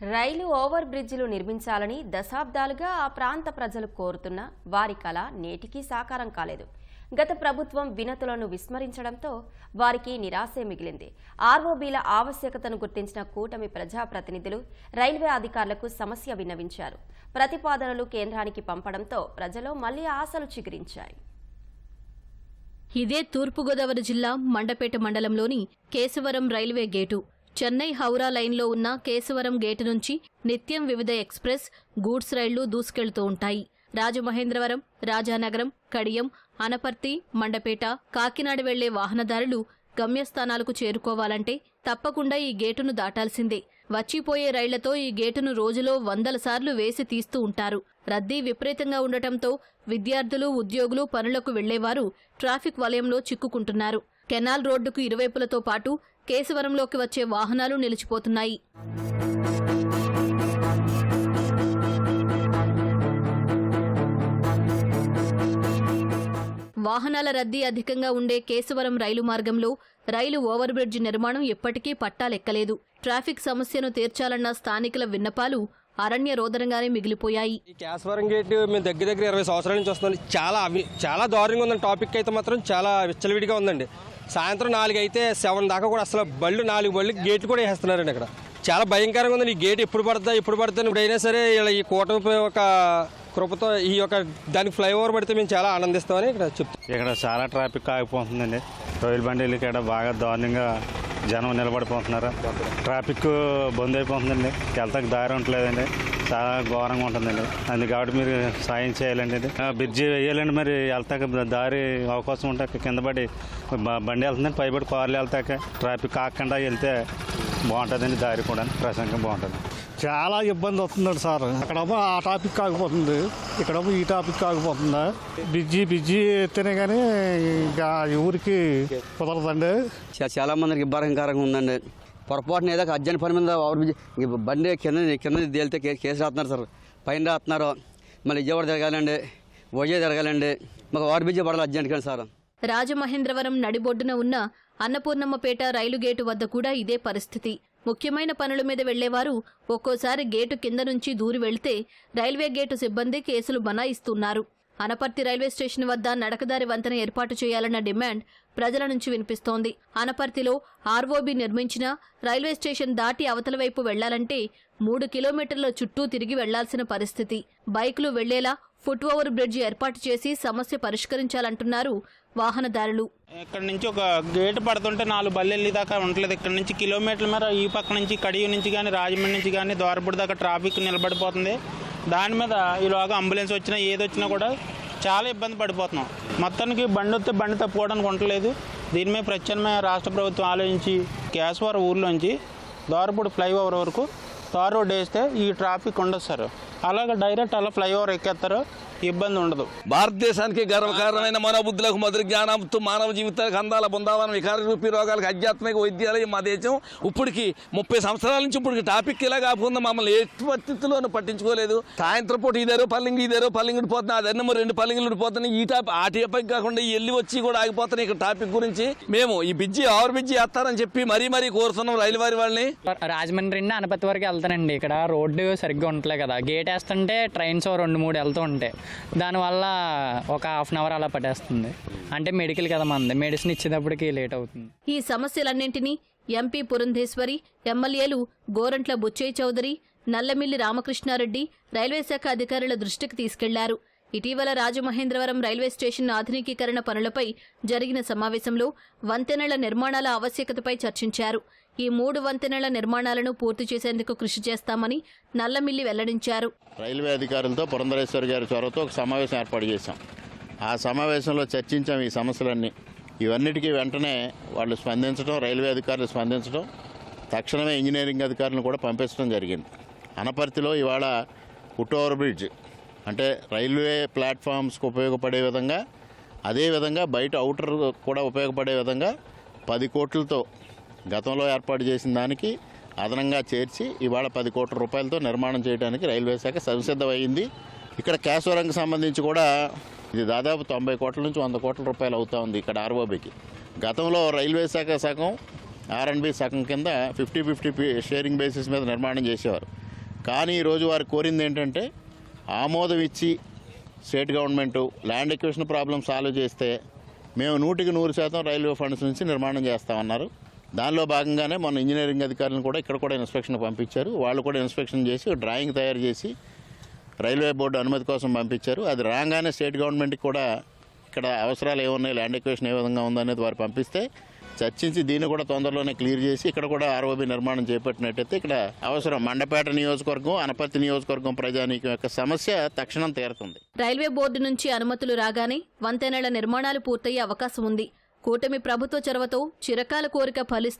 రైలు over బ్రిడ్జిలు నిర్మించాలని దశాబ్దాలుగా ఆ ప్రాంత ప్రజలు కోరుతున్న వారి కళ నేటికీ సాకారం కాలేదు. గత ప్రభుత్వం వినతులను విస్మరించడంతో వారికి నిరాశే మిగిలింది. ఆర్ఓబీల ఆవశ్యకతను గుర్తించిన కూటమి ప్రజాప్రతినిధులు రైల్వే అధికారులకు సమస్య విన్నవించారు. ప్రతిపాదనలు కేంద్రానికి పంపడంతో ప్రజలు మళ్ళీ ఆశలు చిగురించాయి. ఇదే తూర్పుగోదావరి జిల్లా మండపేట మండలంలోని కేశవరం రైల్వే గేటు. చెన్నై హౌరా లైన్లో ఉన్న కేశవరం గేటు నుంచి నిత్యం వివిధ ఎక్స్ప్రెస్ గూడ్స్ రైళ్ళు దూసుకెళ్తూ ఉంటాయి. రాజమహేంద్రవరం రాజానగరం కడియం అనపర్తి మండపేట కాకినాడ వెళ్ళే వాహనదారులు గమ్యస్థానాలకు చేరుకోవాలంటే తప్పకుండా ఈ గేటును దాటాల్సిందే. వచ్చిపోయే రైళ్ళతో ఈ గేటును రోజులో వందల సార్లు వేసి తీస్తూ ఉంటారు. రద్దీ విపరీతంగా ఉండటంతో విద్యార్థులు ఉద్యోగులు పనులకు వెళ్ళేవారు ట్రాఫిక్ వలయంలో చిక్కుకుంటున్నారు. కెనాల్ రోడ్డుకు ఇరువైపులతో పాటు కేశవరంలోకి వచ్చే వాహనాలు నిలిచిపోతున్నాయి. వాహనాల రద్దీ అధికంగా ఉండే కేశవరం రైలు మార్గంలో రైలు ఓవర్బ్రిడ్జ్ నిర్మాణం ఎప్పటికీ పట్టాలెక్కలేదు. ట్రాఫిక్ సమస్యను తీర్చాలన్న స్థానికుల విన్నపాలు అరణ్య రోదనగానే మిగిలిపోయాయి. కేశవరం గేట్ మేము దగ్గర దగ్గర ఇరవై సంవత్సరాల నుంచి వస్తుంది. చాలా అవి చాలా దారుణంగా ఉందండి. టాపిక్ అయితే మాత్రం చాలా విచ్చలవిడిగా ఉందండి. సాయంత్రం నాలుగు అయితే సెవెన్ దాకా కూడా అసలు బళ్ళు నాలుగు బళ్ళు గేట్లు కూడా వేస్తున్నారండి ఇక్కడ. చాలా భయంకరంగా ఉందండి. ఈ గేట్ ఎప్పుడు పడతా ఎప్పుడు పడుతుంది ఇప్పుడైనా సరే ఇలా ఈ కూటమి ఒక కృపతో ఈ యొక్క దానికి ఫ్లైఓవర్ పడితే మేము చాలా ఆనందిస్తామని ఇక్కడ చెప్తాం ఇక్కడ చాలా ట్రాఫిక్ ఆగిపోతుందండి. రైలు బండిలు ఇక్కడ బాగా దారుణంగా జనం నిలబడిపోతున్నారు. ట్రాఫిక్ బంద్ అయిపోతుందండి. వెళ్తాకి దారి ఉండలేదండి చాలా ఘోరంగా ఉంటుందండి. అందు కాబట్టి మీరు సాయం చేయాలండి ఇది. ఆ, బ్రిడ్జి వేయాలండి మరి వెళ్తాక దారి అవకాశం ఉంటే కింద పడి బండి వెళ్తుందండి పైబడి కార్లు వెళ్తాక. ట్రాఫిక్ ఆగకుండా వెళ్తే బాగుంటుందండి దారి కూడా ప్రశాంతంగా బాగుంటుంది. చాలా ఇబ్బంది వస్తుందండి సార్. అక్కడేమో ఆ టాపిక్ ఆగిపోతుంది ఇక్కడేమో ఈ టాపిక్ ఆగిపోతుంది బిజీ బిజీ ఎత్తేనే కానీ ఇంకా ఈ ఊరికి కుదరదండి. చాలా మందికి ఇబ్బందికరంగా ఉందండి. పొరపాటున ఏదో అర్జెంట్ పని మీద ఓవర్ బండి కింద కింద తేలితే కేసు రాస్తున్నారు సార్. పైన రాస్తున్నారు. మళ్ళీ విజయవాడ తిరగాలండి. వైజాగ్ తిరగాలండి. మాకు ఓవర్ బ్రిడ్జ్ పడాలి అర్జెంట్ కానీ సార్. రాజమహేంద్రవరం నడిబొడ్డున ఉన్న అన్నపూర్ణమ్మపేట రైలు గేటు వద్ద కూడా ఇదే పరిస్థితి. ముఖ్యమైన పనుల మీద వెళ్ళేవారు ఒక్కోసారి గేటు కింద నుంచి దూరి వెళ్తే రైల్వే గేటు సిబ్బంది కేసులు బనాయిస్తున్నారు. అనపర్తి రైల్వే స్టేషన్ వద్ద నడకదారి వంతెన ఏర్పాటు చేయాలన్న డిమాండ్ ప్రజల నుంచి వినిపిస్తోంది. అనపర్తిలో ఆర్ఓబి నిర్మించిన రైల్వే స్టేషన్ దాటి అవతల వైపు వెళ్ళాలంటే మూడు కిలోమీటర్ల చుట్టూ తిరిగి వెళ్ళాల్సిన పరిస్థితి. బైకులు వెళ్ళేలా ఫుట్ ఓవర్ బ్రిడ్జ్ ఏర్పాటు చేసి సమస్య పరిష్కరించాలంటున్నారు వాహనదారులు. ఇక్కడ నుంచి ఒక గేటు పడుతుంటే నాలుగు బల్లెల్లి దాకా ఉండలేదు ఇక్కడ నుంచి కిలోమీటర్ల మేర ఈ పక్క నుంచి కడియం నుంచి కానీ రాజమండ్రి నుంచి కానీ ద్వారపూడి దాకా ట్రాఫిక్ నిలబడిపోతుంది. దాని మీద ఈలోగా అంబులెన్స్ వచ్చినా ఏది వచ్చినా కూడా చాలా ఇబ్బంది పడిపోతున్నాం. మొత్తానికి బండి వస్తే బండి తప్పుకోవడానికి ఉండలేదు దీని మీద ప్రత్యామ్నాయ రాష్ట్ర ప్రభుత్వం ఆలోచించి కేశవరం ఊర్లోంచి దోరపూడి ఫ్లైఓవర్ వరకు తార్ రోడ్ వేస్తే ఈ ట్రాఫిక్ ఉండదు సార్. అలాగే డైరెక్ట్ అలా ఫ్లైఓవర్ ఎక్కేస్తారు. ఇబ్బంది ఉండదు. భారతదేశానికి గర్వకారణమైన మనోబుద్ధులకు మధుర జ్ఞానంతో మానవ జీవితాలకు అందాల బృందావనం వికార రూపీ రోగాలకు ఆధ్యాత్మిక వైద్యాలయం మా దేశం. ఇప్పటికి ముప్పై సంవత్సరాల నుంచి ఇప్పటికి టాపిక్ ఇలా కాకుండా మమ్మల్ని ఎట్టి పరిస్థితుల్లోనూ పట్టించుకోలేదు. సాయంత్రం పూట ఇదేరో పల్లింగి ఇదేరో పల్లింగుడు పోతున్నా అదన్నమో రెండు పల్లింగులు పోతున్నాయి. ఈ టాపిక్ ఆ టాపిక్ కాకుండా వెళ్ళి వచ్చి కూడా ఆగిపోతున్నాయి ఇక్కడ టాపిక్ గురించి. మేము ఈ బిజ్జి ఆవర్ బిజ్జి వేస్తారని చెప్పి మరీ మరీ కోరుతున్నాం రైలు వారి వాళ్ళని రాజమండ్రి నుండి అనపతి వరకు వెళ్తానండి. ఇక్కడ రోడ్డు సరిగ్గా ఉండట్లే కదా. గేట్ వేస్తుంటే ట్రైన్స్ ఓ రెండు మూడు వెళ్తూ ఉంటాయి. దానివల్ల ఒక హాఫ్ అన్ అవర్ అలా పట్టేస్తుంది. అంటే మెడికల్ కదా మంది మెడిసిన్ ఇచ్చేటప్పటికి లేట్ అవుతుంది. ఈ సమస్యలన్నింటినీ ఎంపీ పురంధేశ్వరి ఎమ్మెల్యేలు గోరంట్ల బుచ్చయ్య చౌదరి నల్లమిల్లి రామకృష్ణారెడ్డి రైల్వే శాఖ అధికారుల దృష్టికి తీసుకెళ్ళారు. ఇటీవల రాజమహేంద్రవరం రైల్వే స్టేషన్ ఆధునికీకరణ పనులపై జరిగిన సమావేశంలో వంతెనల నిర్మాణాల ఆవశ్యకతపై చర్చించారు. ఈ మూడు వంతెనల నిర్మాణాలను పూర్తి చేసేందుకు కృషి చేస్తామని నల్లమిల్లి వెల్లడించారు. రైల్వే అధికారులతో పురంధరేశ్వరి గారి చొరవతో ఒక సమావేశం ఏర్పాటు చేశాం. ఆ సమావేశంలో చర్చించాం ఈ సమస్యలన్నీ. ఇవన్నిటికీ వెంటనే వాళ్ళు స్పందించడం రైల్వే అధికారులు స్పందించడం తక్షణమే ఇంజనీరింగ్ అధికారులను కూడా పంపించడం జరిగింది. అనపర్తిలో ఇవాళ ఫుట్ బ్రిడ్జ్ అంటే రైల్వే ప్లాట్ఫామ్స్కి ఉపయోగపడే విధంగా అదేవిధంగా బయట అవుటర్ కూడా ఉపయోగపడే విధంగా పది కోట్లతో గతంలో ఏర్పాటు చేసిన దానికి అదనంగా చేర్చి ఇవాళ పది కోట్ల రూపాయలతో నిర్మాణం చేయడానికి రైల్వే శాఖ సంసిద్ధమైంది ఇక్కడ కేశవరంకి సంబంధించి కూడా ఇది దాదాపు తొంభై కోట్ల నుంచి వంద కోట్ల రూపాయలు అవుతా ఉంది ఇక్కడ ఆర్ఓబికి. గతంలో రైల్వే శాఖ సగం ఆర్ఎన్బి సగం కింద ఫిఫ్టీ ఫిఫ్టీ షేరింగ్ బేసిస్ మీద నిర్మాణం చేసేవారు. కానీ ఈరోజు వారు కోరింది ఏంటంటే ఆమోదం ఇచ్చి state government land acquisition problem solve చేస్తే మేము నూటికి నూరు శాతం రైల్వే ఫండ్స్ నుంచి నిర్మాణం చేస్తామన్నారు. దానిలో భాగంగానే మన ఇంజనీరింగ్ అధికారులను కూడా ఇక్కడ కూడా ఇన్స్పెక్షన్ పంపించారు. వాళ్ళు కూడా ఇన్స్పెక్షన్ చేసి డ్రాయింగ్ తయారు చేసి రైల్వే బోర్డు అనుమతి కోసం పంపించారు. అది రాగానే స్టేట్ గవర్నమెంట్కి కూడా ఇక్కడ అవసరాలు ఏమున్నాయి ల్యాండ్ ఎక్వేషన్ ఏ విధంగా ఉందనేది వారు పంపిస్తే చర్చించి దీన్ని కూడా తొందరలోనే క్లియర్ చేసి ఇక్కడ కూడా ఆర్ఓబి నిర్మాణం చేపట్టినట్టయితే ఇక్కడ అవసరం. మండపేట నియోజకవర్గం అనపర్తి నియోజకవర్గం ప్రజానీకం యొక్క సమస్య తక్షణం తీరుతుంది. రైల్వే బోర్డు నుంచి అనుమతులు రాగానే వంతెనల నిర్మాణాలు పూర్తయ్యే అవకాశం ఉంది. కూటమి ప్రభుత్వ చొరవతో చిరకాల కోరిక ఫలిస్తూ